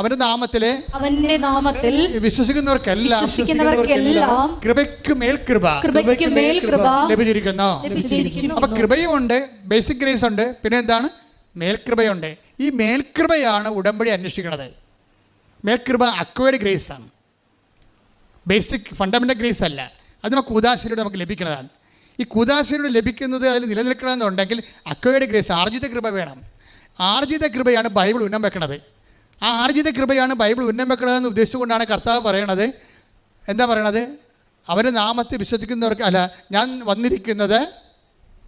അവന്റെ നാമത്തിലെ അവന്റെ നാമത്തിൽ വിശ്വസിക്കുന്നവർക്കെല്ലാം വിശ്വസിക്കുന്നവർക്കെല്ലാം കൃപയ്ക്ക് മേൽ കൃപ കൃപയ്ക്ക് മേൽ കൃപ ലഭിച്ചിരിക്കുന്നു. അപ്പൊ കൃപയും ഉണ്ട് ബേസിക് ഗ്രേസ് ഉണ്ട് പിന്നെ എന്താണ്? മേൽകൃപയുണ്ട്. ഈ മേൽകൃപയാണ് ഉടമ്പടി അന്വേഷിക്കുന്നത്. മേൽകൃപ അക്വേർഡ് ഗ്രേസ് ആണ്. ബേസിക് ഫണ്ടമെന്റൽ ഗ്രേസ് അല്ല. അത് നമുക്ക് ഉദാശയിലൂടെ നമുക്ക് ലഭിക്കുന്നതാണ്. ഈ കൂതാശയിലൂടെ ലഭിക്കുന്നത് അതിൽ നിലനിൽക്കണമെന്നുണ്ടെങ്കിൽ അക്വേർഡ് ഗ്രേസ് ആർജിത കൃപ വേണം. ആർജിത കൃപയാണ് ബൈബിൾ ഉന്നം വെക്കുന്നത് ആ ആർജിത കൃപയാണ് ബൈബിൾ ഉന്നം വെക്കണതെന്ന് ഉദ്ദേശിച്ചുകൊണ്ടാണ് കർത്താവ് പറയണത്. എന്താ പറയണത്? അവന്റെ നാമത്തെ വിശ്വസിക്കുന്നവർക്ക് അല്ല ഞാൻ വന്നിരിക്കുന്നത്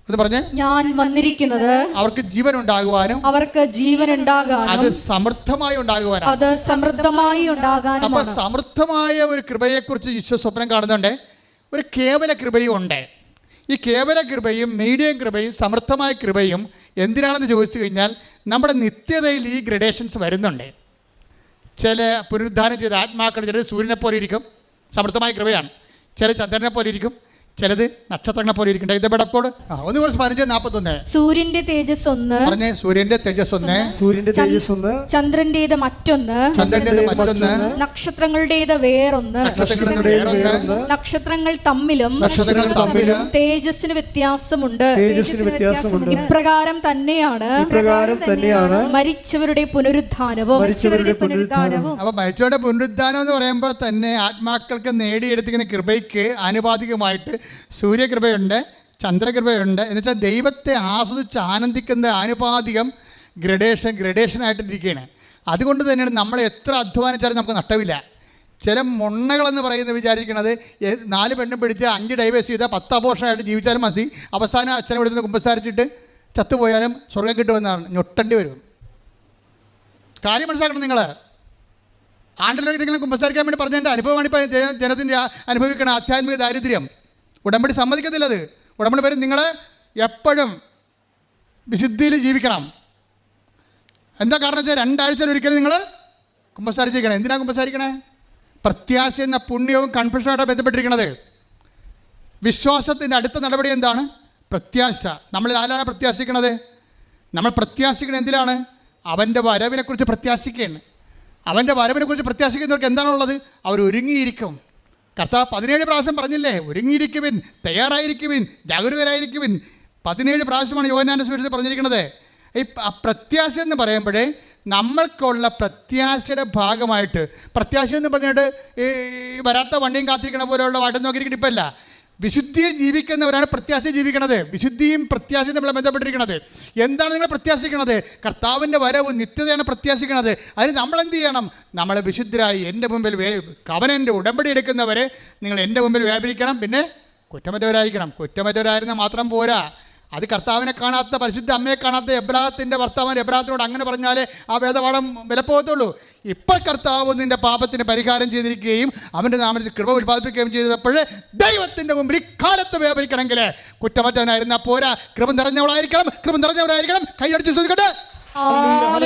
എന്ന് പറഞ്ഞ്. ഞാൻ വന്നിരിക്കുന്നത് അവർക്ക് ജീവൻ ഉണ്ടാകുവാനും അവർക്ക് ജീവൻ അത് ഉണ്ടാകാനും സമൃദ്ധമായി ഉണ്ടാകുവാനും അത് സമൃദ്ധമായി അപ്പൊ ഉണ്ടാകാനുമാണ് സമൃദ്ധമായ ഒരു കൃപയെക്കുറിച്ച് ഈശോ സ്വപ്നം കാണുന്നുണ്ട്. ഒരു കേവല കൃപയും ഉണ്ട്. ഈ കേവല കൃപയും മീഡിയം കൃപയും സമൃദ്ധമായ കൃപയും എന്തിനാണെന്ന് ചോദിച്ചു കഴിഞ്ഞാൽ നമ്മുടെ നിത്യതയിൽ ഈ ഗ്രഡേഷൻസ് വരുന്നുണ്ട്. ചില പുനരുദ്ധാനം ചെയ്ത ആത്മാക്കൾ ചിലർ സൂര്യനെ പോലെ ഇരിക്കും. സമൃദ്ധമായ കൃപയാണ്. ചില ചന്ദ്രനെ പോലെ ഇരിക്കും. ചിലത് നക്ഷത്രങ്ങളെ പോലെ ഇരിക്കണ്ട? ഇത് ബെടപ്പോട് ആ ഒന്ന് കുറച്ച് പതിനഞ്ച് നാപ്പത്തൊന്ന്. സൂര്യന്റെ തേജസ് ഒന്ന് പറഞ്ഞേ സൂര്യന്റെ തേജസ് ഒന്ന്. സൂര്യന്റെ തേജസ് ഒന്ന് ചന്ദ്രന്റേത് മറ്റൊന്ന്. ചന്ദ്രന്റെ മറ്റൊന്ന്. നക്ഷത്രങ്ങളുടേത് വേറൊന്ന്. നക്ഷത്രങ്ങളുടെ വേറൊന്ന്. നക്ഷത്രങ്ങൾ തമ്മിലും നക്ഷത്രങ്ങൾ തമ്മിലും തേജസ്സിന് വ്യത്യാസമുണ്ട്. തേജസ്സിന് വ്യത്യാസമുണ്ട്. ഇപ്രകാരം തന്നെയാണ്. ഇപ്രകാരം തന്നെയാണ് മരിച്ചവരുടെ പുനരുദ്ധാനവും. മരിച്ചവരുടെ പുനരുദ്ധാനവും. അപ്പൊ മരിച്ചവരുടെ പുനരുദ്ധാനം എന്ന് പറയുമ്പോൾ തന്നെ ആത്മാക്കൾക്ക് നേടിയെടുത്തിങ്ങനെ കൃപയ്ക്ക് ആനുപാതികമായിട്ട് സൂര്യകൃപയുണ്ട് ചന്ദ്രകൃപയുണ്ട് എന്നുവെച്ചാൽ ദൈവത്തെ ആസ്വദിച്ച് ആനന്ദിക്കുന്ന ആനുപാതികം ഗ്രഡേഷൻ ഗ്രഡേഷനായിട്ടിരിക്കുകയാണ് അതുകൊണ്ട് തന്നെയാണ് നമ്മൾ എത്ര അധ്വാനിച്ചാലും നമുക്ക് നഷ്ടമില്ല. ചില മൊണ്ണകളെന്ന് പറയുന്നത് വിചാരിക്കുന്നത് നാല് പെണ്ണും പിടിച്ച് അഞ്ച് ഡൈവേഴ്സ് ചെയ്താൽ പത്ത് അപോഷണമായിട്ട് ജീവിച്ചാലും മതി. അവസാനം അച്ഛനെ വിടുന്ന കുമ്പസാരിച്ചിട്ട് ചത്തുപോയാലും സ്വർഗം കിട്ടുമെന്നാണ്. ഞൊട്ടേണ്ടി വരും. കാര്യം മനസ്സിലാക്കണം നിങ്ങൾ ആണ്ടിലെങ്കിലും കുമ്പസാരിക്കാൻ വേണ്ടി പറഞ്ഞതിന്റെ അനുഭവമാണ് ഇപ്പോൾ ജന- ജനത്തിന്റെ അനുഭവിക്കുന്ന ആധ്യാത്മിക ദാരിദ്ര്യം. ഉടമ്പടി സമ്മതിക്കത്തില്ല അത് ഉടമ്പടി പേര് നിങ്ങൾ എപ്പോഴും വിശുദ്ധിയിൽ ജീവിക്കണം. എന്താ കാരണം വെച്ചാൽ രണ്ടാഴ്ചയിൽ ഒരിക്കലും നിങ്ങൾ കുമ്പസാരിച്ചിരിക്കണം. എന്തിനാണ് കുമ്പസാരിക്കണേ? പ്രത്യാശ എന്ന പുണ്യവും കൺഫ്യൂഷനായിട്ട് ബന്ധപ്പെട്ടിരിക്കുന്നത് വിശ്വാസത്തിന്റെ അടുത്ത നടപടി എന്താണ്? പ്രത്യാശ. നമ്മൾ ആരാണ് പ്രത്യാശിക്കണത്? നമ്മൾ പ്രത്യാശിക്കുന്നത് എന്തിലാണ്? അവന്റെ വരവിനെക്കുറിച്ച് പ്രത്യാശിക്കുകയാണ്. അവന്റെ വരവിനെക്കുറിച്ച് പ്രത്യാശിക്കുന്നവർക്ക് എന്താണുള്ളത്? അവർ ഒരുങ്ങിയിരിക്കും കർത്താവ് പതിനേഴ് പ്രാവശ്യം പറഞ്ഞില്ലേ ഒരുങ്ങിയിരിക്കുവിൻ തയ്യാറായിരിക്കുവിൻ ജാഗരൂകരായിരിക്കുവിൻ. പതിനേഴ് പ്രാവശ്യമാണ് യോഹനാന്റെ സുരക്ഷ പറഞ്ഞിരിക്കുന്നത്. ഈ പ്രത്യാശ എന്ന് പറയുമ്പോഴേ നമ്മൾക്കുള്ള പ്രത്യാശയുടെ ഭാഗമായിട്ട് പ്രത്യാശ എന്ന് പറഞ്ഞിട്ട് ഈ വരാത്ത വണ്ടിയും കാത്തിരിക്കണ പോലെയുള്ള വാട്ടം നോക്കിയിരിക്കണ ഇപ്പം അല്ല വിശുദ്ധിയിൽ ജീവിക്കുന്നവരാണ് പ്രത്യാശ ജീവിക്കണത്. വിശുദ്ധിയും പ്രത്യാശയും തമ്മിൽ ബന്ധപ്പെട്ടിരിക്കുന്നത് എന്താണ് നിങ്ങൾ പ്രത്യാശിക്കണത്? കർത്താവിന്റെ വരവ് നിത്യതയാണ് പ്രത്യാശിക്കണത്. അതിന് നമ്മൾ എന്ത് ചെയ്യണം? നമ്മൾ വിശുദ്ധരായി എന്റെ മുമ്പിൽ വേ കവനന്റെ ഉടമ്പടി എടുക്കുന്നവരെ നിങ്ങൾ എന്റെ മുമ്പിൽ വ്യാപരിക്കണം. പിന്നെ കുറ്റമറ്റവരായിരിക്കണം. കുറ്റമറ്റവരായിരുന്നാൽ മാത്രം പോരാ. അത് കർത്താവിനെ കാണാത്ത പരിശുദ്ധ അമ്മയെ കാണാത്ത എബ്രാഹത്തിന്റെ ഭർത്താവൻ എബ്രാഹത്തിനോട് അങ്ങനെ പറഞ്ഞാലേ ആ വേദപാഠം വിലപ്പോകത്തുള്ളൂ. ഇപ്പോൾ കർത്താവ് നിന്റെ പാപത്തിന് പരിഹാരം ചെയ്തിരിക്കുകയും അവന്റെ നാമത്തിൽ കൃപ ഉൽപ്പാദിപ്പിക്കുകയും ചെയ്തപ്പോൾ ദൈവത്തിന്റെ മുമ്പിൽ ഇക്കാലത്ത് വ്യാപരിക്കണമെങ്കിൽ കുറ്റമറ്റവനായിരുന്ന പോരാ. കൃപ നിറഞ്ഞവളായിരിക്കണം കൃപ നിറഞ്ഞവരായിരിക്കണം. കൈയടിച്ച് ശ്രദ്ധിക്കട്ടെ. അപ്പോൾ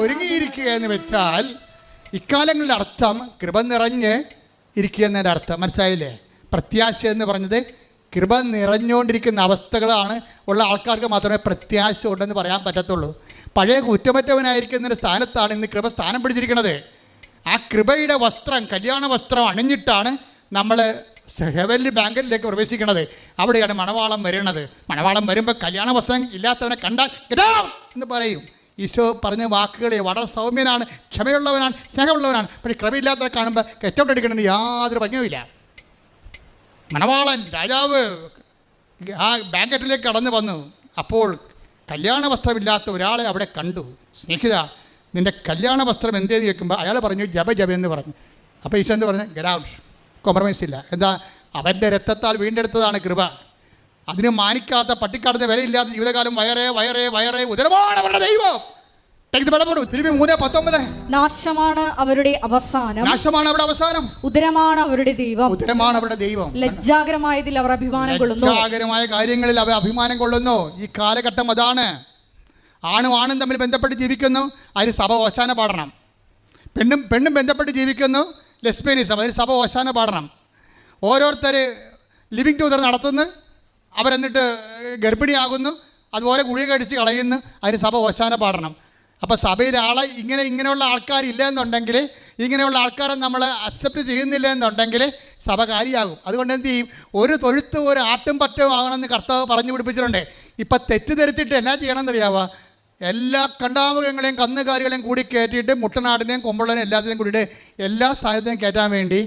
ഒരുങ്ങിയിരിക്കുക എന്ന് വെച്ചാൽ ഇക്കാലങ്ങളുടെ അർത്ഥം കൃപ നിറഞ്ഞ് ഇരിക്കുക എന്നതിന്റെ അർത്ഥം. മനസ്സിലായില്ലേ? പ്രത്യാശ എന്ന് പറഞ്ഞത് കൃപ നിറഞ്ഞുകൊണ്ടിരിക്കുന്ന അവസ്ഥകളാണ് ഉള്ള ആൾക്കാർക്ക് മാത്രമേ പ്രത്യാശ ഉണ്ടെന്ന് പറയാൻ പറ്റത്തുള്ളൂ. പഴയ കുറ്റമറ്റവനായിരിക്കുന്നതിന്റെ സ്ഥാനത്താണ് ഇന്ന് കൃപ സ്ഥാനം പിടിച്ചിരിക്കുന്നത്. ആ കൃപയുടെ വസ്ത്രം കല്യാണ വസ്ത്രം അണിഞ്ഞിട്ടാണ് നമ്മൾ ഹെവൻലി ബാങ്കിലേക്ക് പ്രവേശിക്കുന്നത്. അവിടെയാണ് മണവാളം വരുന്നത് മണവാളം വരുമ്പോൾ കല്യാണ വസ്ത്രം ഇല്ലാത്തവനെ കണ്ടാൽ "Get എന്ന് പറയും. ഈശോ പറഞ്ഞ വാക്കുകളെ വളരെ സൗമ്യനാണ് ക്ഷമയുള്ളവനാണ് സ്നേഹമുള്ളവനാണ്. പക്ഷേ കൃപയില്ലാത്തവരെ കാണുമ്പോൾ കെറ്റോട്ട് എടുക്കണമെന്ന് യാതൊരു ഭംഗിയുമില്ല. മണവാളൻ രാജാവ് ആ ബാങ്കറ്റിലേക്ക് കടന്നു വന്നു. അപ്പോൾ കല്യാണ വസ്ത്രമില്ലാത്ത ഒരാളെ അവിടെ കണ്ടു. സ്നേഹിത നിന്റെ കല്യാണ വസ്ത്രം എന്തേന്ന് ചോദിക്കുമ്പോൾ അയാൾ പറഞ്ഞു ജപ ജപ എന്ന് പറഞ്ഞു. അപ്പോൾ ഈശോ എന്ന് പറഞ്ഞു? ഗരാউട്ട് കോംപ്രമൈസ് ഇല്ല. എന്താ? അവന്റെ രക്തത്താൽ വീണ്ടെടുത്തതാണ് കൃപ. അതിന് മാനിക്കാത്ത പട്ടിക്കാടത്തെ വിലയില്ലാത്ത ജീവിതകാലം. വയറേ വയറേ വയറേ. ഉദരമാണ് അവരുടെ ദൈവം. നാശമാണ് അവരുടെ അവസാനം. നാശമാണ് അവരുടെ അവസാനം. ഉദരമാണ് അവരുടെ ദൈവം. ഉദരമാണ് അവരുടെ ദൈവം. ലജ്ജാകരമായതിൽ അവർ അഭിമാനം കൊള്ളുന്നു. ലജ്ജാകരമായ കാര്യങ്ങളിൽ അവർ അഭിമാനം കൊള്ളുന്നു. ഈ കാലഘട്ടം അതാണ്. ആണും ആണും തമ്മിൽ ബന്ധപ്പെട്ട് ജീവിക്കുന്നു. അതിന് സഭ ഓശാന പാടണം. പെണ്ണും പെണ്ണും ബന്ധപ്പെട്ട് ജീവിക്കുന്നു. ലെസ്ബിയനിസം അതിന് സഭ ഓശാന പാടണം. ഓരോരുത്തർ ലിവിങ് ടുഗദർ നടത്തുന്നു. അവരെന്നിട്ട് ഗർഭിണിയാകുന്നു അതുപോലെ ഗുളിക കടിച്ച് കളയുന്നു അതിന് സഭ ഓശാന പാടണം അപ്പോൾ സഭയിൽ ആളെ ഇങ്ങനെ ഇങ്ങനെയുള്ള ആൾക്കാരില്ല എന്നുണ്ടെങ്കിൽ ഇങ്ങനെയുള്ള ആൾക്കാരെ നമ്മൾ അക്സെപ്റ്റ് ചെയ്യുന്നില്ല എന്നുണ്ടെങ്കിൽ സഭ കാര്യമാകും അതുകൊണ്ട് എന്ത് ചെയ്യും? ഒരു തൊഴുത്ത് ഒരു ആട്ടും പറ്റവും ആകണമെന്ന് കർത്താവ് പറഞ്ഞു പിടിപ്പിച്ചിട്ടുണ്ട്. ഇപ്പം തെറ്റിദ്ധരിച്ചിട്ട് എന്നാ ചെയ്യണമെന്നറിയാവോ? എല്ലാ കണ്ടാമൃഗങ്ങളെയും കന്നുകാലികളെയും കൂടി കയറ്റിയിട്ട് മുട്ടനാടിനെയും കൊമ്പുള്ളനെയും എല്ലാത്തിനെയും കൂടിയിട്ട് എല്ലാ സ്ഥലത്തെയും കയറ്റാൻ വേണ്ടി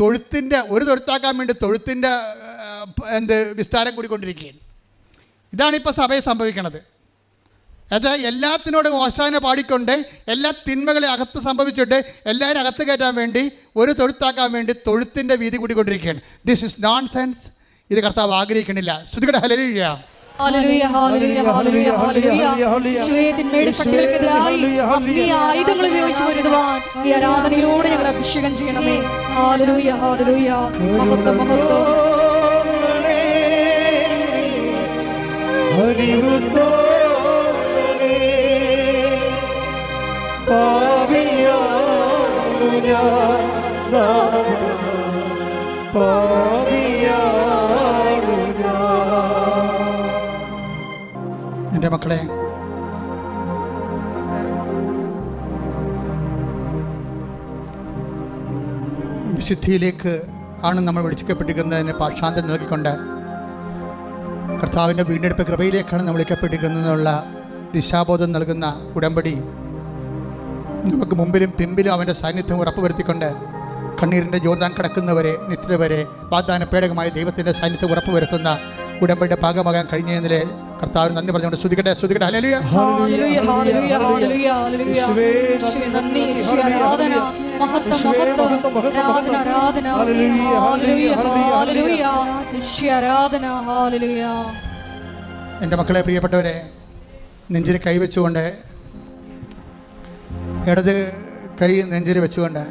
തൊഴുത്തിന്റെ ഒരു തൊഴുത്താക്കാൻ വേണ്ടി തൊഴുത്തിന്റെ എന്ത് വിസ്താരം കൂടിക്കൊണ്ടിരിക്കുകയാണ്. ഇതാണ് ഇപ്പോൾ സഭയിൽ സംഭവിക്കുന്നത് അത് എല്ലാത്തിനോടും ഓശാന പാടിക്കൊണ്ട് എല്ലാ തിന്മകളെ അകത്ത് സംഭവിച്ചിട്ട് എല്ലാവരും അകത്ത് കയറ്റാൻ വേണ്ടി ഒരു തൊഴുത്താക്കാൻ വേണ്ടി തൊഴുത്തിന്റെ വീതി കൂടിക്കൊണ്ടിരിക്കുകയാണ്. ദിസ് ഇസ് നോൺ സെൻസ് ഇത് കർത്താവ് ആഗ്രഹിക്കണില്ല ശ്രുതികട ഹലരിയ ആയുധങ്ങൾ ഉപയോഗിച്ച് പൊരുതുവാൻ ഈ ആരാധനയിലൂടെ ഞങ്ങൾ അഭിഷേകം ചെയ്യണമേ. ഹാലലൂയ ഹാലലൂയ മഹത്വം മഹത്വം. അറിവ് മക്കളെ വിശുദ്ധിയിലേക്ക് ആണ് നമ്മൾ വിളിച്ചിക്കപ്പെട്ടിരിക്കുന്നതിന് പാഷാന്തം നൽകിക്കൊണ്ട് കർത്താവിന്റെ വീണ്ടെടുപ്പ് കൃപയിലേക്കാണ് നമ്മൾ വിളിക്കപ്പെട്ടിരിക്കുന്നതെന്നുള്ള ദിശാബോധം നൽകുന്ന ഉടമ്പടി. നമുക്ക് മുമ്പിലും പിമ്പിലും അവന്റെ സാന്നിധ്യം ഉറപ്പുവരുത്തിക്കൊണ്ട് കണ്ണീരിന്റെ ജോർദാൻ കടക്കുന്നവരെ നിത്യവരെ വാഗ്ദാന പേടകമായ ദൈവത്തിന്റെ സാന്നിധ്യം ഉറപ്പുവരുത്തുന്ന ഉടമ്പടിയുടെ ഭാഗമാകാൻ കഴിഞ്ഞതിലെ കർത്താവിന് നന്ദി പറഞ്ഞുകൊണ്ട് ശ്രുതിക്കട്ടെ ശ്രുതിക്കട്ടെ ഹല്ലേലൂയ. ഹല്ലേലൂയ ഹല്ലേലൂയ ഹല്ലേലൂയ ഹല്ലേലൂയ. യേശുവേ, യേശുവേ, നന്ദി യേശുവേ, ആരാധന മഹത്വം മഹത്വം. ആരാധന ആരാധന. ഹല്ലേലൂയ, ഹല്ലേലൂയ ഹല്ലേലൂയ, ഹല്ലേലൂയ ആരാധന ഹല്ലേലൂയ. എന്റെ മക്കളെ പ്രിയപ്പെട്ടവരെ നെഞ്ചിൽ കൈവച്ചുകൊണ്ട് ഇടത് കൈ നെഞ്ചിൽ വെച്ചുകൊണ്ട്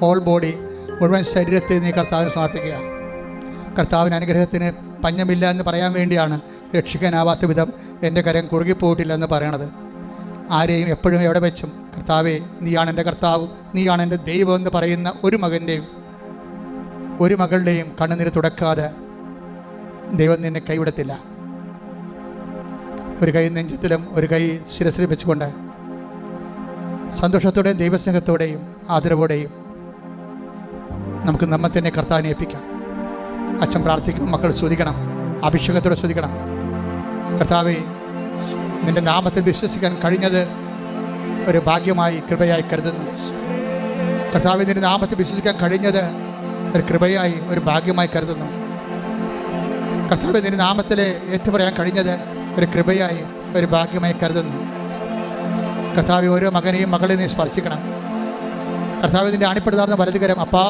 ഹോൾ ബോഡി മുഴുവൻ ശരീരത്തിൽ നീ കർത്താവിന് സമർപ്പിക്കുക. കർത്താവിന് അനുഗ്രഹത്തിന് പഞ്ഞമില്ല എന്ന് പറയാൻ വേണ്ടിയാണ് രക്ഷിക്കാനാവാത്ത വിധം എന്റെ കരം കുറുകിപ്പോയിട്ടില്ലെന്ന് പറയണത്. ആരെയും എപ്പോഴും എവിടെ വെച്ചും കർത്താവേ നീയാണ് എന്റെ കർത്താവ് നീയാണ് എന്റെ ദൈവം എന്ന് പറയുന്ന ഒരു മകന്റെയും ഒരു മകളുടെയും കണ്ണുനീര് തുടക്കാതെ ദൈവം നിന്നെ കൈവിടത്തില്ല. ഒരു കൈ നെഞ്ചത്തിലും ഒരു കൈ ശിരസിലും വെച്ചുകൊണ്ട് സന്തോഷത്തോടെയും ദൈവസ്നേഹത്തോടെയും ആദരവോടെയും നമുക്ക് നമ്മെ തന്നെ കർത്താവിനെ ഏൽപ്പിക്കാം. അച്ഛൻ പ്രാർത്ഥിക്കും മക്കൾ ശ്രദ്ധിക്കണം അഭിഷേകത്തോടെ ശ്രദ്ധിക്കണം കർത്താവെ നിന്റെ നാമത്തിൽ വിശ്വസിക്കാൻ കഴിഞ്ഞത് ഒരു ഭാഗ്യമായി കൃപയായി കരുതുന്നു. കർത്താവെ നിന്റെ നാമത്തിൽ വിശ്വസിക്കാൻ കഴിഞ്ഞത് ഒരു കൃപയായി ഒരു ഭാഗ്യമായി കരുതുന്നു. കർത്താവ് നിന്റെ നാമത്തിൽ ഏറ്റുപറയാൻ കഴിഞ്ഞത് ഒരു കൃപയായി ഒരു ഭാഗ്യമായി കരുതുന്നു. കർത്താവ് ഓരോ മകനെയും മകളെയും നീ സ്പർശിക്കണം. കർത്താവ് നിന്റെ അണിപ്പെടുത്താർന്ന വലതുകരം അപ്പാ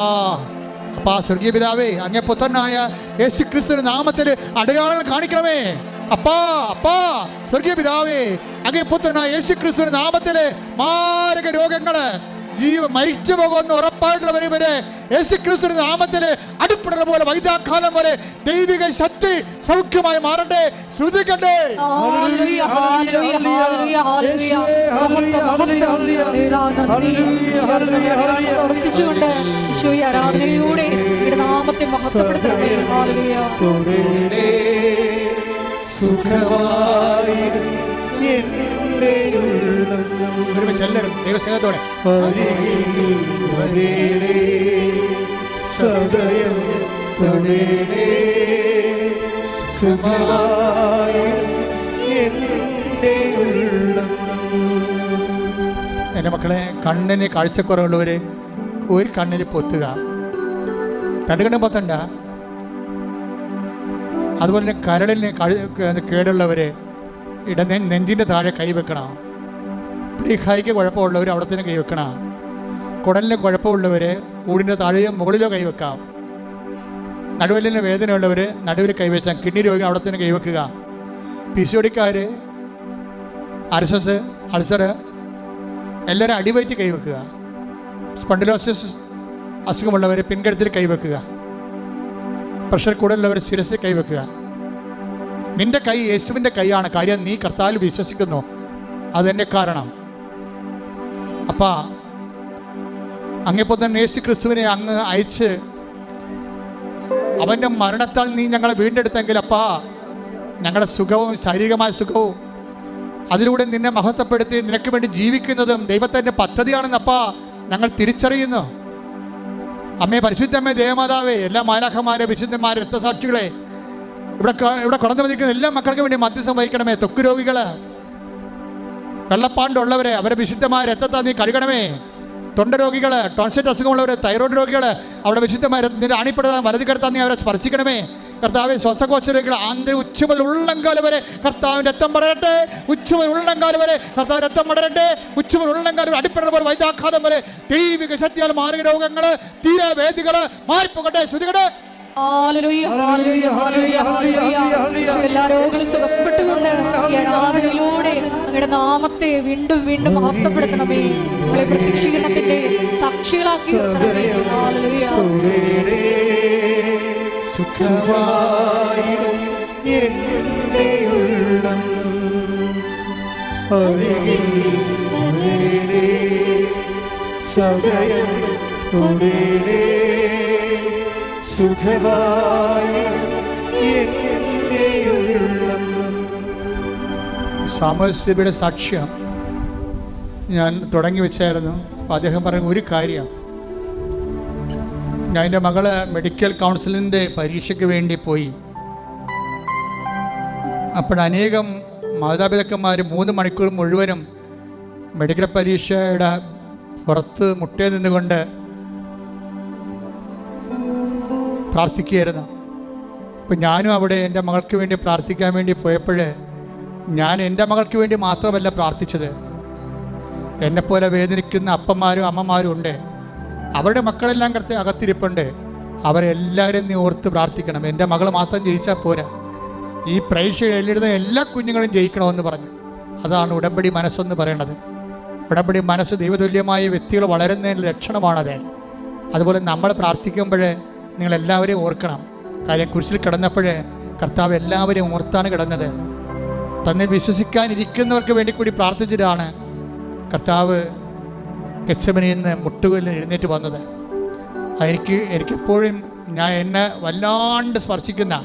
അപ്പാ സ്വർഗീയ പിതാവേ അങ്ങേ പുത്രനായ യേശു ക്രിസ്തു നാമത്തിൽ അടയാളങ്ങൾ കാണിക്കണമേ. അപ്പാ അപ്പാ സ്വർഗീയ പിതാവേ അങ്ങേ പുത്രനായ യേശു ക്രിസ്തുവിന്റെ നാമത്തിൽ മാരക രോഗങ്ങൾ ജീവ മരിച്ചു പോകുന്ന ഉറപ്പായിട്ടുള്ളവരെ വരെ യേശു ക്രിസ്തുവിന്റെ നാമത്തിൽ അടുപ്പിടുന്ന പോലെ വൈദ്യാകാലം പോലെ ദൈവിക ശക്തി സൗഖ്യമായി മാറട്ടെ. ശ്രുതിക്കട്ടെ. പ്രവർത്തിച്ചുകൊണ്ട് ഈശോയെ ആരാധനയിലൂടെ നാമത്തെ മഹത്വപ്പെടുത്തണമേ ഹല്ലേലൂയ തുടരെ സുഖമായിടും എന്റെ ഉള്ളം ഒരുമിച്ച് എല്ലാവരും ദൈവസ്നേഹത്തോടെ. സദയം എന്റെ ഉള്ളം. എന്റെ മക്കളെ കണ്ണിന് കാഴ്ചക്കുറവുള്ളവർ ഒരു കണ്ണിൽ പൊത്തുക. രണ്ട് കണ്ണും പൊത്തണ്ട. അതുപോലെ കരളിന് കേടുള്ളവരെ ഇട നെഞ്ചിന്റെ താഴെ കൈവെക്കണം പ്ലീഹായിക്ക് കുഴപ്പമുള്ളവർ അവിടെ തന്നെ കൈവെക്കണം കുടലിന് കുഴപ്പമുള്ളവർ ഊടിന്റെ താഴെയോ മുകളിലോ കൈവെക്കാം നടുവലിന് വേദനയുള്ളവർ നടുവിൽ കൈവച്ചാൽ കിഡ്നി രോഗി അവിടെ തന്നെ കൈവെക്കുക പിശോടിക്കാർ അർസസ് അൾസർ എല്ലാവരും അടിവയറ്റ് കൈവെക്കുക സ്പണ്ടിലോസിസ് അസുഖമുള്ളവർ പിൻകഴുത്തിൽ കൈവെക്കുക പ്രഷർ കൂടുതലുള്ളവർ ശിരസിൽ കൈവെക്കുക. നിന്റെ കൈ യേശുവിന്റെ കൈയാണ്. കാര്യം നീ കർത്താവിൽ വിശ്വസിക്കുന്നു. അതെന്നെ കാരണം. അപ്പാ അങ്ങിപ്പോൾ തന്നെ യേശു ക്രിസ്തുവിനെ അങ്ങ് അയച്ച് അവന്റെ മരണത്താൽ നീ ഞങ്ങളെ വീണ്ടെടുത്തെങ്കിൽ അപ്പാ ഞങ്ങളുടെ സുഖവും ശാരീരികമായ സുഖവും അതിലൂടെ നിന്നെ മഹത്വപ്പെടുത്തി നിനക്ക് വേണ്ടി ജീവിക്കുന്നതും ദൈവത്തിന്റെ പദ്ധതിയാണെന്നപ്പാ ഞങ്ങൾ തിരിച്ചറിയുന്നു. അമ്മേ പരിശുദ്ധമ്മേ ദേവമാതാവേ എല്ലാ മാലാഖമാരെ വിശുദ്ധന്മാരെ രക്തസാക്ഷികളെ ഇവിടെ ഇവിടെ കടന്നു വന്നിരിക്കുന്ന എല്ലാ മക്കൾക്കും വേണ്ടി മധ്യസ്ഥം വഹിക്കണമേ തൊക്കു രോഗികൾ. വെള്ളപ്പാണ്ടുള്ളവരെ അവരെ വിശുദ്ധമായ രക്തത്താൽ നീ കഴുകണമേ. തൊണ്ട രോഗികൾ ടോൺസെറ്റ് അസുഖമുള്ളവരെ തൈറോയ്ഡ് രോഗികൾ അവിടെ വിശുദ്ധമായ നിന്റെ അണിപ്പെടുത്താൻ വലതു കരുത്താൻ നീ അവരെ സ്പർശിക്കണമേ. കർത്താവ് ശ്വാസകോശ രോഗികൾ ആന്തര ഉച്ച മുതൽ ഉള്ളംകാലം വരെ കർത്താവിന്റെ രക്തം പടരട്ടെ. ഉച്ച മുതൽ ഉള്ളംകാലം വരെ കർത്താവ് രക്തം പടരട്ടെ. ഉച്ച മുതൽ ഉള്ളംകാലം വരെ അടിപ്പെടുന്ന പോലെ വൈദ്യാഘാതം വരെ ദൈവിക ശക്തിയാൽ മാരക രോഗങ്ങൾ തീരവേദികൾ മാറിപ്പോകട്ടെ. ശ്രുതികട്ടെ ഹല്ലേലൂയ, ഹല്ലേലൂയ, ഹല്ലേലൂയ, ഹല്ലേലൂയ. എല്ലാ രോഗങ്ങളും സുഖപ്പെട്ടുകൊണ്ട് ആരാധനയിലൂടെ അങ്ങയുടെ നാമത്തെ വീണ്ടും വീണ്ടും മഹത്വപ്പെടുത്തണമേ. നമ്മളെ പ്രത്യക്ഷീകരണത്തിന്റെ സാക്ഷികളാക്കി സുഖമായിടും ഉള്ളം ഉള്ളം സാമൂഹ്യസഭയുടെ സാക്ഷ്യം ഞാൻ തുടങ്ങി വെച്ചായിരുന്നു. അദ്ദേഹം പറഞ്ഞ ഒരു കാര്യം ഞാൻ എന്റെ മകൾ മെഡിക്കൽ കൗൺസിലിന്റെ പരീക്ഷയ്ക്ക് വേണ്ടി പോയി. അപ്പോഴനേകം മാതാപിതാക്കന്മാർ മൂന്ന് മണിക്കൂർ മുഴുവനും മെഡിക്കൽ പരീക്ഷയുടെ പുറത്ത് മുട്ടേ നിന്നുകൊണ്ട് പ്രാർത്ഥിക്കുകയായിരുന്നു. അപ്പം ഞാനും അവിടെ എന്റെ മകൾക്ക് വേണ്ടി പ്രാർത്ഥിക്കാൻ വേണ്ടി പോയപ്പോൾ ഞാൻ എന്റെ മകൾക്ക് വേണ്ടി മാത്രമല്ല പ്രാർത്ഥിച്ചത്. എന്നെപ്പോലെ വേദനിക്കുന്ന അപ്പന്മാരും അമ്മമാരും ഉണ്ട്. അവരുടെ മക്കളെല്ലാം കറക്റ്റ് അകത്തിരിപ്പുണ്ട്. അവരെല്ലാവരും നീ ഓർത്ത് പ്രാർത്ഥിക്കണം. എന്റെ മകൾ മാത്രം ജയിച്ചാൽ പോരാ. ഈ പരീക്ഷയിൽ എഴുതുന്ന എല്ലാ കുഞ്ഞുങ്ങളും ജയിക്കണമെന്ന് പറഞ്ഞു. അതാണ് ഉടമ്പടി മനസ്സെന്ന് പറയണത്. ഉടമ്പടി മനസ്സ് ദൈവതുല്യമായ വ്യക്തികൾ വളരുന്നതിന് ലക്ഷണമാണത്. അതുപോലെ നമ്മൾ പ്രാർത്ഥിക്കുമ്പോൾ നിങ്ങളെല്ലാവരെയും ഓർക്കണം. കാര്യം കുരിശിൽ കിടന്നപ്പോൾ കർത്താവ് എല്ലാവരെയും ഓർത്താണ് കിടന്നത്. തന്നെ വിശ്വസിക്കാനിരിക്കുന്നവർക്ക് വേണ്ടി കൂടി പ്രാർത്ഥിച്ചിട്ടാണ് കർത്താവ് ഗച്ചമനിൽ നിന്ന് മുട്ടുകൊല്ലിൽ എഴുന്നേറ്റ് വന്നത്. എനിക്ക് എനിക്കെപ്പോഴും ഞാൻ എന്നെ വല്ലാണ്ട് സ്പർശിക്കുന്ന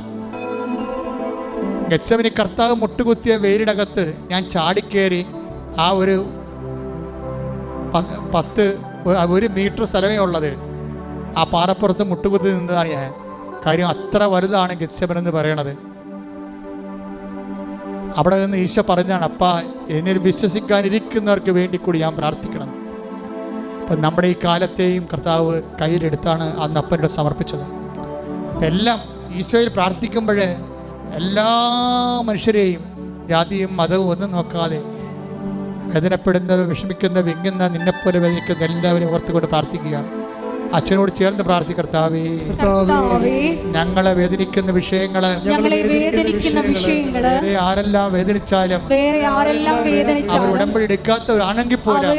ഗച്ചമനി കർത്താവ് മുട്ടുകുത്തിയ വേരിനകത്ത് ഞാൻ ചാടിക്കേറി ആ ഒരു പത്ത് ഒരു മീറ്റർ സ്ഥലമേ ഉള്ളത്. ആ പാറപ്പുറത്ത് മുട്ടുകുത്തി നിന്നതാണ് ഞാൻ. കാര്യം അത്ര വലുതാണ് ഗച്ചമൻ എന്ന് പറയണത്. അവിടെ നിന്ന് ഈശോ പറഞ്ഞാണ് അപ്പ എന്നിൽ വിശ്വസിക്കാനിരിക്കുന്നവർക്ക് വേണ്ടി കൂടി ഞാൻ പ്രാർത്ഥിക്കണം. അപ്പം നമ്മുടെ ഈ കാലത്തെയും കർത്താവ് കയ്യിലെടുത്താണ് അന്ന് അപ്പനോട് സമർപ്പിച്ചത്. എല്ലാം ഈശോയിൽ പ്രാർത്ഥിക്കുമ്പോഴേ എല്ലാ മനുഷ്യരെയും ജാതിയും മതവും ഒന്നും നോക്കാതെ വേദനപ്പെടുന്നത് വിഷമിക്കുന്ന വിങ്ങുന്ന നിന്നെപ്പോലെ വേദനിക്കുന്ന എല്ലാവരെയും ഓർത്തുകൊണ്ട് പ്രാർത്ഥിക്കുക. അച്ഛനോട് ചേർന്ന് പ്രാർത്ഥിക്കർത്താവേ കർത്താവേ ഞങ്ങളെ വേദനിക്കുന്ന വിഷയങ്ങൾ ഞങ്ങളെ വേദനിക്കുന്ന വിഷയങ്ങൾ വേറെ ആരെല്ലാം വേദനിച്ചാലും അവർ ഉടമ്പടി എടുക്കാത്തവരാണെങ്കിൽ പോലും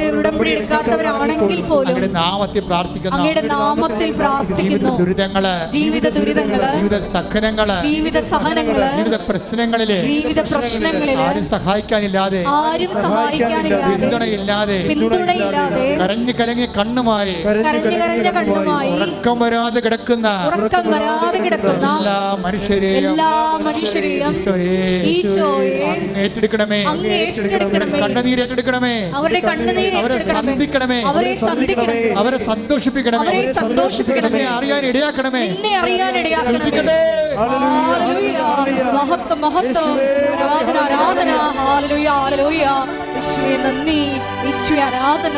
അങ്ങയുടെ നാമത്തിൽ പ്രാർത്ഥിക്കുന്ന നാമത്തിൽ ജീവിത പ്രാർത്ഥിക്കുന്നു. ദുരിതങ്ങൾ ജീവിത ദുരിതങ്ങൾ ജീവിത സഹനങ്ങൾ ജീവിത സഹനങ്ങൾ ജീവിത പ്രശ്നങ്ങളിലെ ജീവിത പ്രശ്നങ്ങളിൽ ആരും സഹായിക്കാനില്ലാതെ ആരും സഹായിക്കാനില്ലാതെ പിന്തുണയില്ലാതെ പിന്തുണയില്ലാതെ കരഞ്ഞു കലങ്ങി കണ്ണുമായി കരഞ്ഞു കരഞ്ഞ കണ്ണുമായി ഉറക്കം വരാതെ കിടക്കുന്ന ഉറക്കം വരാതെ കിടക്കുന്ന എല്ലാ മനുഷ്യരെയും എല്ലാ മനുഷ്യരെയും ഈശോയെ ഏറ്റെടുക്കണമേ. അങ്ങ് ഏറ്റെടുക്കണമേ. അവരുടെ അവരെ സന്ധിക്കണമേ. അവരെ സന്ധിക്കണമേ. അവരെ സന്തോഷിപ്പിക്കണമേ. അവരെ സന്തോഷിപ്പിക്കണമേ. അറിയാൻ ഇടയാക്കണമേ. നിന്നെ അറിയാൻ ഇടയാക്കണമേ. മഹത്വം മഹത്വം. ആരാധന ആരാധന. ഹാലലൂയ ഹാലലൂയ നന്ദി. ആരാധന.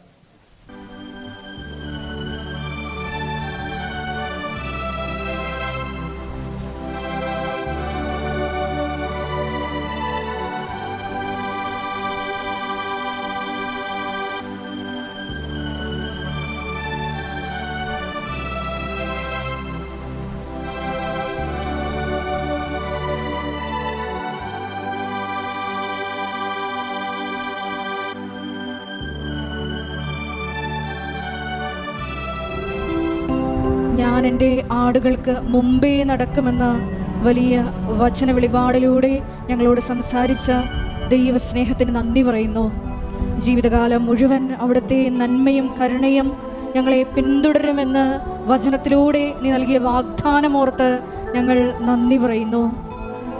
ഞാൻ എന്റെ ആടുകൾക്ക് മുമ്പേ നടക്കുമെന്ന വലിയ വചന വെളിപാടിലൂടെ ഞങ്ങളോട് സംസാരിച്ച ദൈവസ്നേഹത്തിന് നന്ദി പറയുന്നു. ജീവിതകാലം മുഴുവൻ അവിടുത്തെ നന്മയും കരുണയും ഞങ്ങളെ പിന്തുടരുമെന്ന് വചനത്തിലൂടെ നീ നൽകിയ വാഗ്ദാനമോർത്ത് ഞങ്ങൾ നന്ദി പറയുന്നു.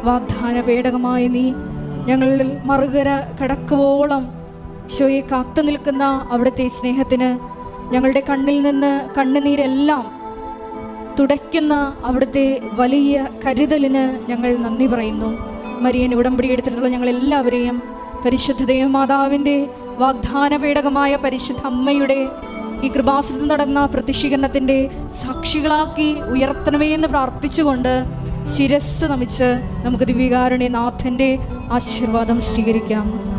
വാഗ്ദാന പേടകമായി നീ ഞങ്ങളിൽ മറുകര കടക്കുവോളം ഈശോയെ കാത്തു നിൽക്കുന്ന അവിടുത്തെ സ്നേഹത്തിന് ഞങ്ങളുടെ കണ്ണിൽ നിന്ന് കണ്ണുനീരെല്ലാം തുടയ്ക്കുന്ന അവിടുത്തെ വലിയ കരുതലിന് ഞങ്ങൾ നന്ദി പറയുന്നു. മരിയൻ ഉടമ്പടി എടുത്തിട്ടുള്ള ഞങ്ങൾ എല്ലാവരെയും പരിശുദ്ധ ദേവമാതാവിന്റെ വാഗ്ദാന പേടകമായ പരിശുദ്ധ അമ്മയുടെ ഈ കൃപാസനത്തിൽ നടന്ന പ്രതിഷീകരണത്തിന്റെ സാക്ഷികളാക്കി ഉയർത്തണമേ എന്ന് പ്രാർത്ഥിച്ചുകൊണ്ട് ശിരസ് നമിച്ച് നമുക്ക് ദിവ്യകാരുണ്യനാഥന്റെ ആശീർവാദം സ്വീകരിക്കാം.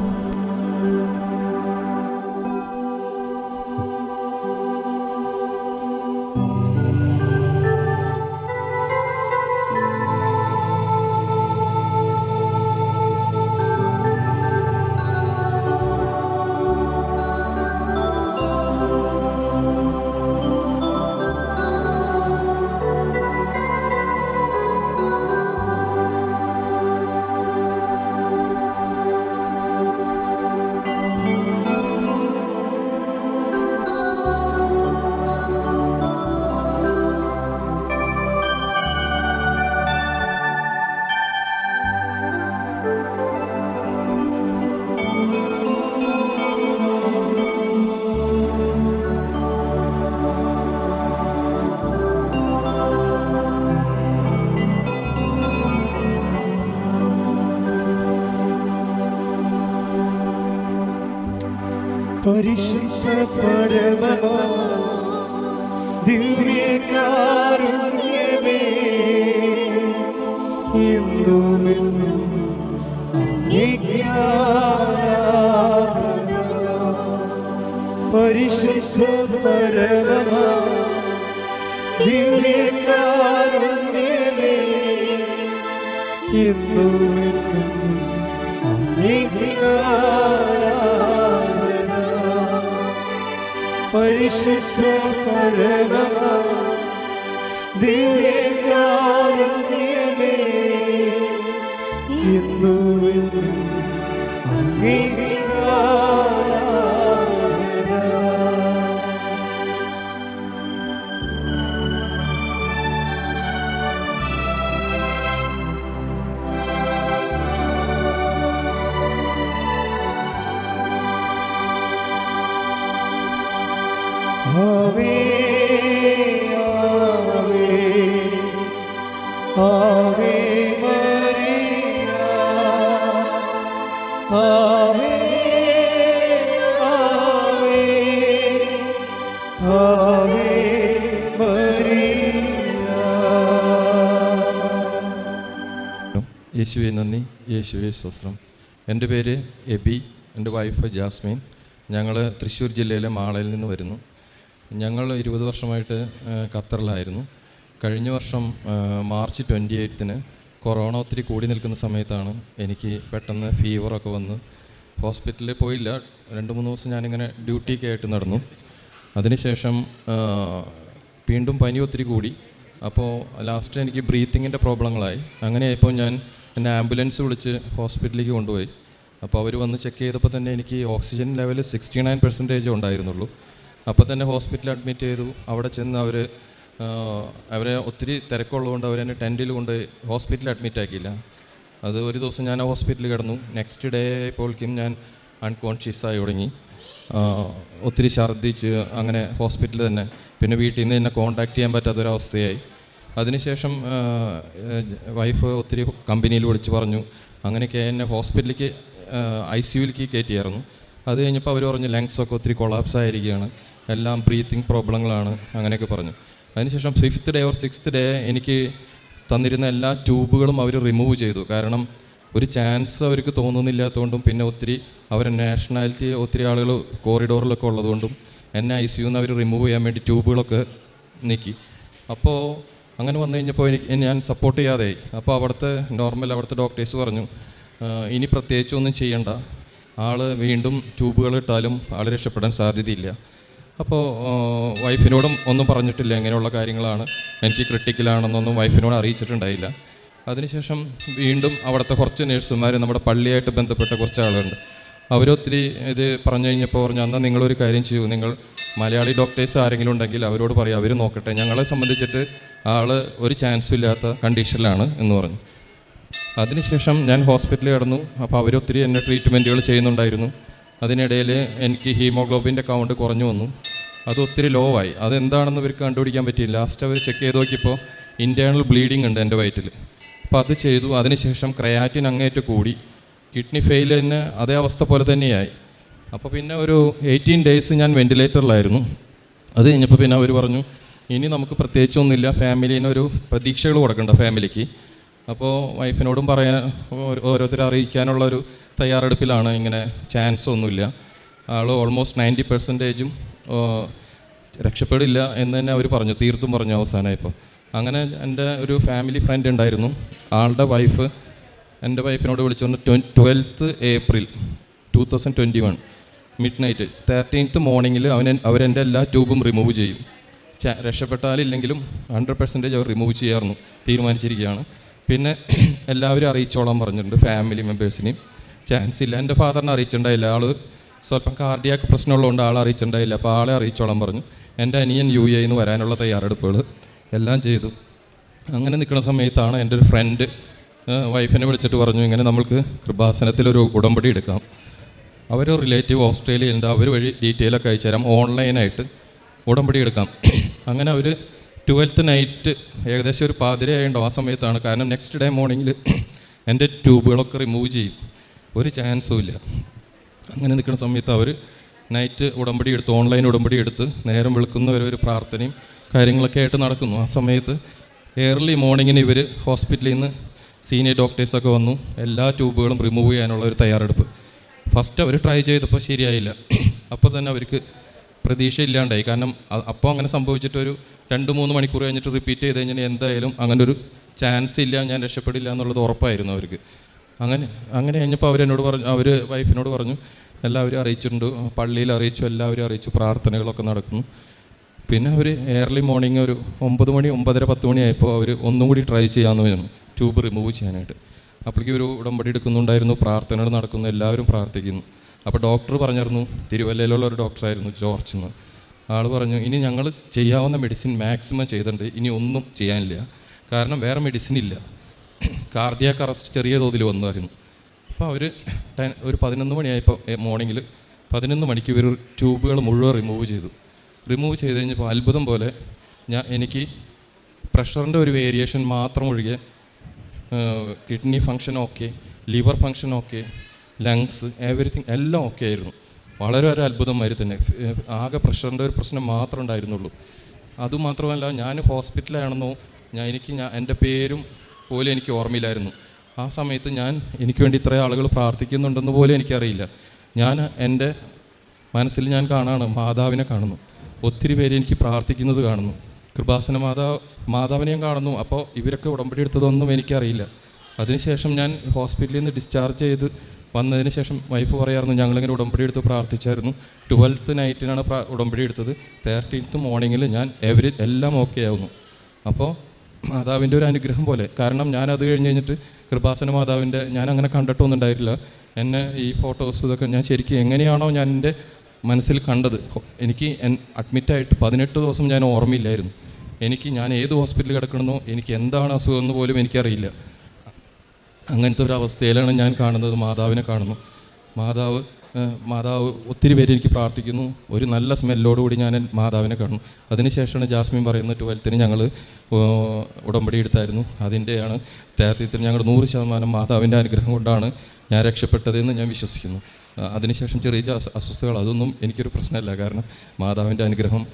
പരിശുദ്ധ പരമമാ ദിവ്യകാരുണ്യമേ എന്നുമെന്നും അങ്ങേക്കാരാധന. പരിശുദ്ധ പരമമാ ദിവ്യകാരുണ്യമേ എന്നുമെന്നും അങ്ങേക്കാരാധന. പരിശുദ്ധ പരമ ദിവ്യകാരുണ്യമേ എന്നുമെന്നും അങ്ങേക്കാരാധന. യേശുവെ നന്ദി. യേശുവെ സ്വസ്ത്രം എന്റെ പേര് എബി എന്റെ വൈഫ് ജാസ്മിൻ. ഞങ്ങൾ തൃശ്ശൂർ ജില്ലയിലെ മാളയിൽ നിന്ന് വരുന്നു. ഞങ്ങൾ ഇരുപത് വർഷമായിട്ട് ഖത്തറിലായിരുന്നു. കഴിഞ്ഞ വർഷം മാർച്ച് ട്വന്റി എയ്ത്തിന് കൊറോണ ഒത്തിരി കൂടി നിൽക്കുന്ന സമയത്താണ് എനിക്ക് പെട്ടെന്ന് ഫീവറൊക്കെ വന്ന് ഹോസ്പിറ്റലിൽ പോയില്ല. രണ്ട് മൂന്ന് ദിവസം ഞാനിങ്ങനെ ഡ്യൂട്ടിയൊക്കെ ആയിട്ട് നടന്നു. അതിനുശേഷം വീണ്ടും പനി ഒത്തിരി കൂടി. അപ്പോൾ ലാസ്റ്റ് എനിക്ക് ബ്രീത്തിങ്ങിന്റെ പ്രോബ്ലങ്ങളായി അങ്ങനെയായപ്പോൾ ഞാൻ എന്നെ ആംബുലൻസ് വിളിച്ച് ഹോസ്പിറ്റലിലേക്ക് കൊണ്ടുപോയി. അപ്പോൾ അവർ വന്ന് ചെക്ക് ചെയ്തപ്പോൾ തന്നെ എനിക്ക് oxygen level sixty nine percentage ഉണ്ടായിരുന്നുള്ളൂ. അപ്പോൾ തന്നെ ഹോസ്പിറ്റലിൽ അഡ്മിറ്റ് ചെയ്തു. അവിടെ ചെന്ന് അവർ അവരെ ഒത്തിരി തിരക്കുള്ളതുകൊണ്ട് അവരെന്നെ ടെന്റിൽ കൊണ്ട് ഹോസ്പിറ്റലിൽ അഡ്മിറ്റ് ആക്കിയില്ല. അത് ഒരു ദിവസം ഞാൻ ഹോസ്പിറ്റലിൽ കിടന്നു. നെക്സ്റ്റ് ഡേ ഇപ്പോൾക്കും ഞാൻ അൺകോൺഷ്യസ് ആയി തുടങ്ങി. ഒത്തിരി ഛർദ്ദിച്ച് അങ്ങനെ ഹോസ്പിറ്റലിൽ തന്നെ. പിന്നെ വീട്ടിൽ നിന്ന് എന്നെ കോൺടാക്റ്റ് ചെയ്യാൻ പറ്റാത്തൊരവസ്ഥയായി. അതിനുശേഷം വൈഫ് ഒത്തിരി കമ്പനിയിൽ വിളിച്ച് പറഞ്ഞു. അങ്ങനെയൊക്കെ എന്നെ ഹോസ്പിറ്റലിലേക്ക് ഐ സിയുലേക്ക് കയറ്റിയായിരുന്നു. അത് കഴിഞ്ഞപ്പോൾ അവർ പറഞ്ഞു ലങ്സൊക്കെ ഒത്തിരി കൊളാപ്സ് ആയിരിക്കുകയാണ്. എല്ലാം ബ്രീത്തിങ് പ്രോബ്ലങ്ങളാണ് അങ്ങനെയൊക്കെ പറഞ്ഞു. അതിനുശേഷം fifth day or sixth day എനിക്ക് തന്നിരുന്ന എല്ലാ ട്യൂബുകളും അവർ റിമൂവ് ചെയ്തു. കാരണം ഒരു ചാൻസ് അവർക്ക് തോന്നുന്നില്ലാത്തതുകൊണ്ടും പിന്നെ ഒത്തിരി അവരെ നാഷണാലിറ്റി ഒത്തിരി ആളുകൾ കോറിഡോറിലൊക്കെ ഉള്ളതുകൊണ്ടും എന്നെ ഐ സിയുന്ന് അവർ റിമൂവ് ചെയ്യാൻ വേണ്ടി ട്യൂബുകളൊക്കെ നീക്കി. അപ്പോൾ അങ്ങനെ വന്നു കഴിഞ്ഞപ്പോൾ എനിക്ക് ഞാൻ സപ്പോർട്ട് ചെയ്യാതെയായി അപ്പോൾ അവിടുത്തെ നോർമൽ അവിടുത്തെ ഡോക്ടേഴ്സ് പറഞ്ഞു ഇനി പ്രത്യേകിച്ചൊന്നും ചെയ്യണ്ട. ആൾ വീണ്ടും ട്യൂബുകൾ ഇട്ടാലും ആൾ രക്ഷപ്പെടാൻ സാധ്യതയില്ല. അപ്പോൾ വൈഫിനോടും ഒന്നും പറഞ്ഞിട്ടില്ല. ഇങ്ങനെയുള്ള കാര്യങ്ങളാണ്. എനിക്ക് ക്രിട്ടിക്കലാണെന്നൊന്നും വൈഫിനോട് അറിയിച്ചിട്ടുണ്ടായില്ല. അതിനുശേഷം വീണ്ടും അവിടുത്തെ കുറച്ച് നേഴ്സുമാർ നമ്മുടെ പള്ളിയായിട്ട് ബന്ധപ്പെട്ട കുറച്ച് ആളുണ്ട് അവരൊത്തിരി ഇത് പറഞ്ഞു കഴിഞ്ഞപ്പോൾ പറഞ്ഞു എന്നാൽ നിങ്ങളൊരു കാര്യം ചെയ്യൂ. നിങ്ങൾ മലയാളി ഡോക്ടേഴ്സ് ആരെങ്കിലും ഉണ്ടെങ്കിൽ അവരോട് പറയും. അവർ നോക്കട്ടെ. ഞങ്ങളെ സംബന്ധിച്ചിട്ട് ആൾ ഒരു ചാൻസും ഇല്ലാത്ത കണ്ടീഷനിലാണ് എന്ന് പറഞ്ഞു. അതിനുശേഷം ഞാൻ ഹോസ്പിറ്റലിൽ കിടന്നു. അപ്പോൾ അവരൊത്തിരി എന്നെ ട്രീറ്റ്മെന്റുകൾ ചെയ്യുന്നുണ്ടായിരുന്നു. അതിനിടയിൽ എനിക്ക് ഹീമോഗ്ലോബിന്റെ കൗണ്ട് കുറഞ്ഞു വന്നു. അത് ഒത്തിരി ലോ ആയി. അതെന്താണെന്ന് ഇവർക്ക് കണ്ടുപിടിക്കാൻ പറ്റിയില്ല. ലാസ്റ്റ് അവർ ചെക്ക് ചെയ്ത് നോക്കിയപ്പോൾ ഇന്റേർണൽ ബ്ലീഡിങ് ഉണ്ട് എന്റെ വയറ്റിൽ. അപ്പോൾ അത് ചെയ്തു. അതിനുശേഷം ക്രയാറ്റിൻ അങ്ങേറ്റ് കൂടി. കിഡ്നി ഫെയിൽ തന്നെ അതേ അവസ്ഥ പോലെ തന്നെയായി. അപ്പോൾ പിന്നെ ഒരു എയ്റ്റീൻ ഡേയ്സ് ഞാൻ വെന്റിലേറ്ററിലായിരുന്നു അത് കഴിഞ്ഞപ്പോൾ പിന്നെ അവർ പറഞ്ഞു ഇനി നമുക്ക് പ്രത്യേകിച്ചൊന്നുമില്ല ഫാമിലിന് ഒരു പ്രതീക്ഷകൾ കൊടുക്കണ്ട ഫാമിലിക്ക് അപ്പോൾ വൈഫിനോടും പറയാൻ ഓരോ- ഓരോരുത്തരെ അറിയിക്കാനുള്ള ഒരു തയ്യാറെടുപ്പിലാണ് ഇങ്ങനെ ചാൻസ് ഒന്നുമില്ല. ആൾ ഓൾമോസ്റ്റ് നയന്റി പെർസെന്റേജും രക്ഷപ്പെടില്ല എന്ന് തന്നെ അവർ പറഞ്ഞു തീർത്തും പറഞ്ഞു അവസാനമായപ്പോൾ അങ്ങനെ എന്റെ ഒരു ഫാമിലി ഫ്രണ്ട് ഉണ്ടായിരുന്നു. ആളുടെ വൈഫ് എന്റെ വൈഫിനോട് വിളിച്ചുകൊണ്ട് twelfth April two thousand twenty one midnight thirteenth മോർണിംഗിൽ അവൻ അവരെന്റെ എല്ലാ ട്യൂബും റിമൂവ് ചെയ്യും. രക്ഷപ്പെട്ടാലില്ലെങ്കിലും ഹൺഡ്രഡ് പെർസെന്റേജ് അവർ റിമൂവ് ചെയ്യാറുന്നു തീരുമാനിച്ചിരിക്കുകയാണ്. പിന്നെ എല്ലാവരും അറിയിച്ചോളാൻ പറഞ്ഞിട്ടുണ്ട് ഫാമിലി മെമ്പേഴ്സിനെയും ചാൻസ് ഇല്ല എന്റെ ഫാദറിനെ അറിയിച്ചിട്ടുണ്ടായില്ല. ആൾ സ്വല്പം കാർഡിയാക്ക് പ്രശ്നമുള്ളതുകൊണ്ട് ആളെ അറിയിച്ചിട്ടുണ്ടായില്ല. അപ്പോൾ ആളെ അറിയിച്ചോളം പറഞ്ഞു. എന്റെ അനിയൻ യു എ നിന്ന് വരാനുള്ള തയ്യാറെടുപ്പുകൾ എല്ലാം ചെയ്തു. അങ്ങനെ നിൽക്കുന്ന സമയത്താണ് എന്റെ ഒരു ഫ്രണ്ട് വൈഫിനെ വിളിച്ചിട്ട് പറഞ്ഞു ഇങ്ങനെ നമ്മൾക്ക് കൃപാസനത്തിലൊരു ഉടമ്പടി എടുക്കാം. അവർ റിലേറ്റീവ് ഓസ്ട്രേലിയയിലുണ്ട് അവർ വഴി ഡീറ്റെയിൽ ഒക്കെ അയച്ചു തരാം. ഓൺലൈനായിട്ട് ഉടമ്പടി എടുക്കാം. അങ്ങനെ അവർ ട്വൽത്ത് നൈറ്റ് ഏകദേശം ഒരു പാതിരയായിട്ടുണ്ടോ ആ സമയത്താണ്. കാരണം നെക്സ്റ്റ് ഡേ മോർണിംഗിൽ എന്റെ ട്യൂബുകളൊക്കെ റിമൂവ് ചെയ്യും. ഒരു ചാൻസും ഇല്ല. അങ്ങനെ നിൽക്കുന്ന സമയത്ത് അവർ നൈറ്റ് ഉടമ്പടി എടുത്ത് ഓൺലൈൻ ഉടമ്പടി എടുത്ത് നേരം വെളുക്കുന്നവരെ ഒരു പ്രാർത്ഥനയും കാര്യങ്ങളൊക്കെ ആയിട്ട് നടക്കുന്നു. ആ സമയത്ത് ഏർലി മോർണിംഗിന് ഇവർ ഹോസ്പിറ്റലിൽ നിന്ന് സീനിയർ ഡോക്ടേഴ്സൊക്കെ വന്നു. എല്ലാ ട്യൂബുകളും റിമൂവ് ചെയ്യാനുള്ള ഒരു തയ്യാറെടുപ്പ്. ഫസ്റ്റ് അവർ ട്രൈ ചെയ്തപ്പോൾ ശരിയായില്ല. അപ്പോൾ തന്നെ അവർക്ക് പ്രതീക്ഷ ഇല്ലാണ്ടായി. കാരണം അപ്പോൾ അങ്ങനെ സംഭവിച്ചിട്ടൊരു രണ്ട് മൂന്ന് മണിക്കൂർ കഴിഞ്ഞിട്ട് റിപ്പീറ്റ് ചെയ്ത് കഴിഞ്ഞാൽ എന്തായാലും അങ്ങനെ ഒരു ചാൻസ് ഇല്ല ഞാൻ രക്ഷപ്പെടില്ല എന്നുള്ളത് ഉറപ്പായിരുന്നു അവർക്ക്. അങ്ങനെ അങ്ങനെ കഴിഞ്ഞപ്പോൾ അവരെന്നോട് പറഞ്ഞു അവർ വൈഫിനോട് പറഞ്ഞു എല്ലാവരും അറിയിച്ചിട്ടുണ്ട് പള്ളിയിൽ അറിയിച്ചു എല്ലാവരും അറിയിച്ചു പ്രാർത്ഥനകളൊക്കെ നടക്കുന്നു. പിന്നെ അവർ ഏർലി മോർണിംഗ് ഒരു ഒമ്പത് മണി ഒമ്പതര പത്ത് മണിയായപ്പോൾ അവർ ഒന്നും കൂടി ട്രൈ ചെയ്യാമെന്ന് പറഞ്ഞു ട്യൂബ് റിമൂവ് ചെയ്യാനായിട്ട്. അപ്പോഴേക്കും ഒരു ഉടമ്പടി എടുക്കുന്നുണ്ടായിരുന്നു പ്രാർത്ഥനകൾ നടക്കുന്നു എല്ലാവരും പ്രാർത്ഥിക്കുന്നു. അപ്പോൾ ഡോക്ടർ പറഞ്ഞിരുന്നു തിരുവല്ലയിലുള്ള ഒരു ഡോക്ടറായിരുന്നു ജോർജ് എന്ന്. ആൾ പറഞ്ഞു ഇനി ഞങ്ങൾ ചെയ്യാവുന്ന മെഡിസിൻ മാക്സിമം ചെയ്തിട്ടുണ്ട് ഇനി ഒന്നും ചെയ്യാനില്ല. കാരണം വേറെ മെഡിസിൻ ഇല്ല. കാർഡിയാക്ക് അറസ്റ്റ് ചെറിയ തോതിൽ വന്നായിരുന്നു അപ്പോൾ അവർ ഒരു പതിനൊന്ന് മണിയായപ്പോൾ മോർണിംഗിൽ പതിനൊന്ന് മണിക്ക് ഇവർ ട്യൂബുകൾ മുഴുവൻ റിമൂവ് ചെയ്തു. റിമൂവ് ചെയ്ത് കഴിഞ്ഞപ്പോൾ അത്ഭുതം പോലെ ഞാൻ എനിക്ക് പ്രഷറിന്റെ ഒരു വേരിയേഷൻ മാത്രം ഒഴികെ kidney function okay liver function okay lungs everything എല്ലാം ഓക്കെ ആയിരുന്നു. വളരെ ഒരു അത്ഭുതമാതിരി തന്നെ. ആകെ പ്രഷറിന്റെ ഒരു പ്രശ്നം മാത്രമേ ഉണ്ടായിരുന്നുള്ളൂ. അതുമാത്രമല്ല ഞാൻ ഹോസ്പിറ്റലാണെന്നോ ഞാൻ എനിക്ക് ഞാൻ എന്റെ പേരും പോലും എനിക്ക് ഓർമ്മയില്ലായിരുന്നു. ആ സമയത്ത് ഞാൻ എനിക്ക് വേണ്ടി ഇത്രയും ആളുകൾ പ്രാർത്ഥിക്കുന്നുണ്ടെന്ന് പോലും എനിക്കറിയില്ല. ഞാൻ എന്റെ മനസ്സിൽ ഞാൻ കാണാണ് മാതാവിനെ കാണുന്നു. ഒത്തിരി പേര് എനിക്ക് പ്രാർത്ഥിക്കുന്നത് കാണുന്നു. കൃപാസന മാതാവ് മാതാവിനെയും കാണുന്നു. അപ്പോൾ ഇവരൊക്കെ ഉടമ്പടി എടുത്തതൊന്നും എനിക്കറിയില്ല. അതിനുശേഷം ഞാൻ ഹോസ്പിറ്റലിൽ നിന്ന് ഡിസ്ചാർജ് ചെയ്ത് വന്നതിന് ശേഷം വൈഫ് പറയായിരുന്നു ഞങ്ങളിങ്ങനെ ഉടമ്പടി എടുത്ത് പ്രാർത്ഥിച്ചായിരുന്നു. ട്വൽത്ത് നൈറ്റിനാണ് ഉടമ്പടി എടുത്തത്. തേർട്ടീൻത്ത് മോർണിംഗിൽ ഞാൻ എവരി എല്ലാം ഓക്കെ ആവുന്നു. അപ്പോൾ മാതാവിന്റെ ഒരു അനുഗ്രഹം പോലെ. കാരണം ഞാൻ അത് കഴിഞ്ഞ് കഴിഞ്ഞിട്ട് കൃപാസന മാതാവിന്റെ ഞാൻ അങ്ങനെ കണ്ടിട്ടൊന്നും ഉണ്ടായിട്ടില്ല. എന്നെ ഈ ഫോട്ടോസ് ഇതൊക്കെ ഞാൻ ശരിക്കും എങ്ങനെയാണോ ഞാൻ എന്റെ മനസ്സിൽ കണ്ടത്. എനിക്ക് അഡ്മിറ്റായിട്ട് പതിനെട്ട് ദിവസം ഞാൻ ഓർമ്മയില്ലായിരുന്നു. എനിക്ക് ഞാൻ ഏത് ഹോസ്പിറ്റലിൽ കിടക്കണമെന്നോ എനിക്ക് എന്താണ് അസുഖം എന്ന് പോലും എനിക്കറിയില്ല. അങ്ങനത്തെ ഒരു അവസ്ഥയിലാണ് ഞാൻ കാണുന്നത് മാതാവിനെ കാണുന്നു. മാതാവ് മാതാവ് ഒത്തിരി പേര് എനിക്ക് പ്രാർത്ഥിക്കുന്നു. ഒരു നല്ല സ്മെല്ലോടുകൂടി ഞാൻ മാതാവിനെ കാണുന്നു. അതിനുശേഷമാണ് ജാസ്മിൻ പറയുന്ന ട്വൽത്തിന് ഞങ്ങൾ ഉടമ്പടി എടുത്തായിരുന്നു. അതിന്റെയാണ് തേർത്തീത്തിന് ഞങ്ങൾ നൂറ് ശതമാനം മാതാവിന്റെ അനുഗ്രഹം കൊണ്ടാണ് ഞാൻ രക്ഷപ്പെട്ടതെന്ന് ഞാൻ വിശ്വസിക്കുന്നു. അതിനുശേഷം ചെറിയ അസ്വസ്ഥകൾ അതൊന്നും എനിക്കൊരു പ്രശ്നമല്ല. കാരണം മാതാവിന്റെ അനുഗ്രഹം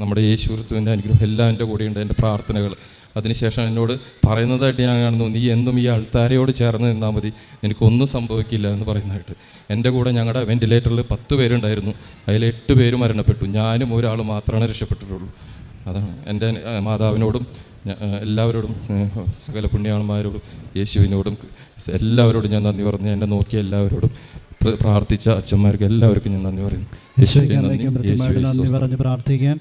നമ്മുടെ യേശുവിന്റെ അനുഗ്രഹം എല്ലാം എന്റെ കൂടെയുണ്ട്. എന്റെ പ്രാർത്ഥനകൾ അതിനുശേഷം എന്നോട് പറയുന്നതായിട്ട് ഞാൻ കാണുന്നു നീ എന്നും ഈ അൾത്താരയോട് ചേർന്ന് നിന്നാൽ മതി നിനക്കൊന്നും സംഭവിക്കില്ല എന്ന് പറയുന്നതായിട്ട്. എന്റെ കൂടെ ഞങ്ങളുടെ വെന്റിലേറ്ററിൽ പത്ത് പേരുണ്ടായിരുന്നു അതിൽ എട്ട് പേര് മരണപ്പെട്ടു. ഞാനും ഒരാൾ മാത്രമാണ് രക്ഷപ്പെട്ടിട്ടുള്ളൂ. അതാണ് എന്റെ മാതാവിനോടും എല്ലാവരോടും സകല പുണ്യാളന്മാരോടും യേശുവിനോടും എല്ലാവരോടും ഞാൻ നന്ദി പറഞ്ഞു എന്നെ നോക്കിയ എല്ലാവരോടും പ്രാർത്ഥിച്ച അച്ഛന്മാർക്ക് എല്ലാവർക്കും ഞാൻ നന്ദി പറയുന്നു. യേശുവിനെ നന്ദി. പറഞ്ഞു യേശുവേ നന്ദി പറഞ്ഞ് പ്രാർത്ഥിക്കാം.